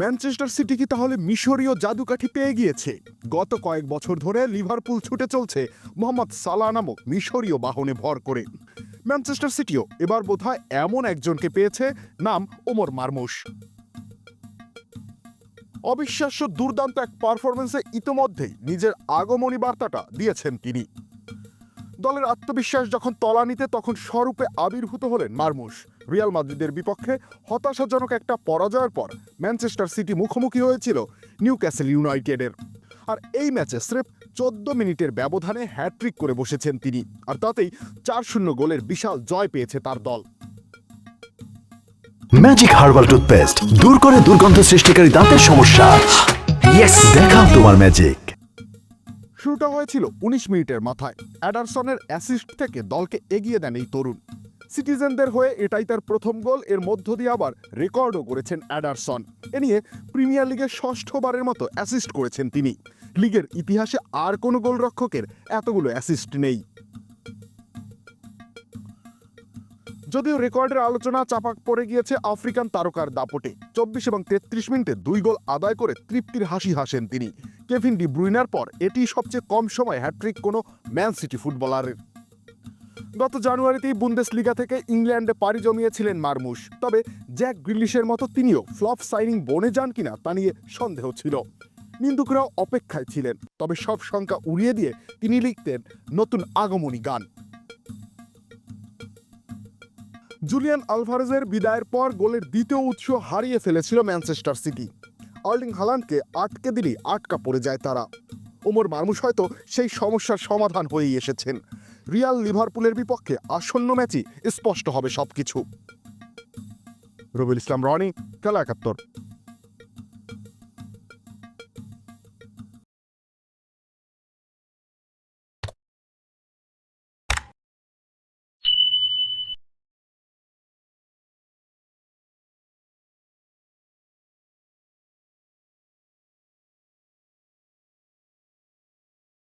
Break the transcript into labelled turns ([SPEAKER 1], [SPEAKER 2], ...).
[SPEAKER 1] Manchester city কি তাহলে মিশরীয় জাদুকাঠি পেয়ে গিয়েছে? গত কয়েক বছর ধরে লিভারপুল ছুটে চলছে মোহাম্মদ সালাহ নামক মিশরীয় বাহনে ভর করে। ম্যানচেস্টার সিটিও এবার বোধহয় এমন একজনকে পেয়েছে, নাম ওমর মারমুশ। অবিশ্বাস্য দুর্দান্ত এক পারফরমেন্সে ইতোমধ্যেই নিজের আগমনী বার্তাটা দিয়েছেন তিনি। দলের আত্মবিশ্বাস যখন তলানিতে তখন স্বরূপে আবির্ভূত হলেন মারমুশ রিয়াল মাদ্রিদের বিপক্ষে হতাশাজনক একটা পরাজয়ের পর ম্যানচেস্টার সিটি মুখোমুখি হয়েছিল নিউ ক্যাসেল ইউনাইটেডের। আর এই ম্যাচে স্রেফ চোদ্দ মিনিটের ব্যবধানে হ্যাট্রিক করে বসেছেন তিনি, আর তাতেই চার শূন্য গোলের বিশাল জয় পেয়েছে তার দল।
[SPEAKER 2] ম্যাজিক হার্বাল টুথপেস্ট, দূর করে দুর্গন্ধ সৃষ্টিকারী দাঁতের সমস্যা। দেখাও তোমার ম্যাজিক।
[SPEAKER 1] শুরুটা হয়েছিল উনিশ মিনিটের মাথায়। অ্যাডারসনের অ্যাসিস্ট থেকে দলকে এগিয়ে দেন এই তরুণ। সিটিজেনদের হয়ে এটাই তার প্রথম গোল, এর মধ্য দিয়ে আবার রেকর্ডও করেছেন অ্যাডারসন। এ নিয়ে প্রিমিয়ার লিগে ষষ্ঠবারের মতো অ্যাসিস্ট করেছেন তিনি। লিগের ইতিহাসে আর কোনো গোলরক্ষকের এতগুলো অ্যাসিস্ট নেই। যদিও রেকর্ডের আলোচনা চাপা পড়ে গিয়েছে আফ্রিকান তারকার দাপটে। চব্বিশ এবং তেত্রিশ মিনিটে দুই গোল আদায় করে তৃপ্তির হাসি হাসেন তিনি। কেভিন ডি ব্রুইনার পর এটি সবচেয়ে কম সময় হ্যাট্রিক কোনো ম্যান সিটি ফুটবলারের। গত জানুয়ারিতেই বুন্দেসলিগা থেকে ইংল্যান্ডে পাড়ি জমিয়েছিলেন মারমুশ। তবে জ্যাক গ্রিলিশের মতো তিনিও ফ্লপ সাইনিং বনে যান কিনা তা নিয়ে সন্দেহ ছিল। নিন্দুকরাও অপেক্ষায় ছিলেন, তবে সব সংখ্যা উড়িয়ে দিয়ে তিনি লিখতেন, নতুন আগমনী গান। জুলিয়ান আলভারেজের বিদায়ের পর গোলের দ্বিতীয় উৎস হারিয়ে ফেলেছিল ম্যানচেস্টার সিটি। আর্লিং হালানকে আটকে দিলেই আটকা পড়ে যায় তারা। ওমর মানুষ হয়তো সেই সমস্যার সমাধান হয়েই এসেছেন। রিয়াল লিভারপুলের বিপক্ষে আসন্ন ম্যাচই স্পষ্ট হবে সব কিছু রবিল ইসলাম, রনি, খেলা একাত্তর।